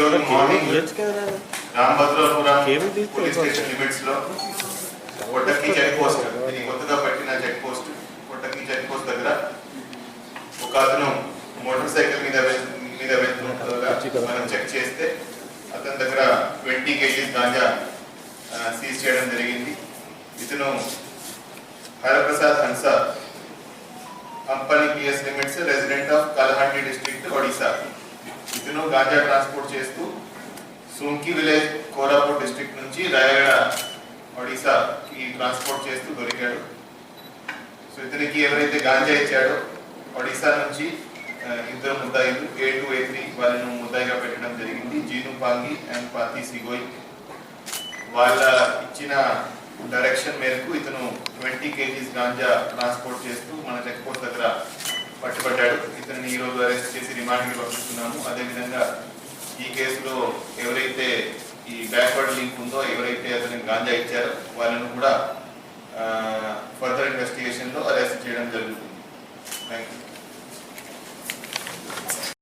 చూడొచ్చు కదా Ramabhadrapuram police station లిమిట్స్లో కొట్టకి చెక్ పోస్ట్ ఇది కొత్తగా పెట్టిన చెక్ పోస్ట్ కొట్టకి చెక్ పోస్ట్ దగ్గర ఒక అతను మోటార్ సైకిల్ మీద మీద వెళ్తుండగా మనం చెక్ చేస్తే అతని దగ్గర ట్వంటీ కేజీస్ గాంజా సీజ్ చేయడం జరిగింది. ఇతను Haraprasad Hansa company PS limits resident of Kalahandi district Odisha. ఇతను గాంజా ట్రాన్స్పోర్ట్ చేస్తూ సుంకి విలేజ్ కోరాపూర్ డిస్ట్రిక్ట్ నుంచి రాయగడ ఒడిశాకి ట్రాన్స్పోర్ట్ చేస్తూ దొరికాడు. సో ఇతనికి ఎవరైతే గాంజా ఇచ్చాడో ఒడిశా నుంచి ఇద్దరు ముద్దాయిలు ఏ టూ ఏ త్రీ వాళ్ళను ముద్దాయిగా పెట్టడం జరిగింది. జీను పాంగి అండ్ పాతి సిగోయ్. వాళ్ళ ఇచ్చిన డైరెక్షన్ మేరకు ఇతను ట్వంటీ కేజీస్ గాంజా ట్రాన్స్పోర్ట్ చేస్తూ మన చెక్ ఇతన్ని ఈ రోజు అరెస్ట్ చేసి రిమాండ్కి పంపిస్తున్నాము. అదేవిధంగా ఈ కేసులో ఎవరైతే ఈ బ్యాక్వర్డ్ లింక్ ఉందో ఎవరైతే అతనికి గాంజా ఇచ్చారో వాళ్ళను కూడా ఫర్దర్ ఇన్వెస్టిగేషన్లో అరెస్ట్ చేయడం జరుగుతుంది. Thank you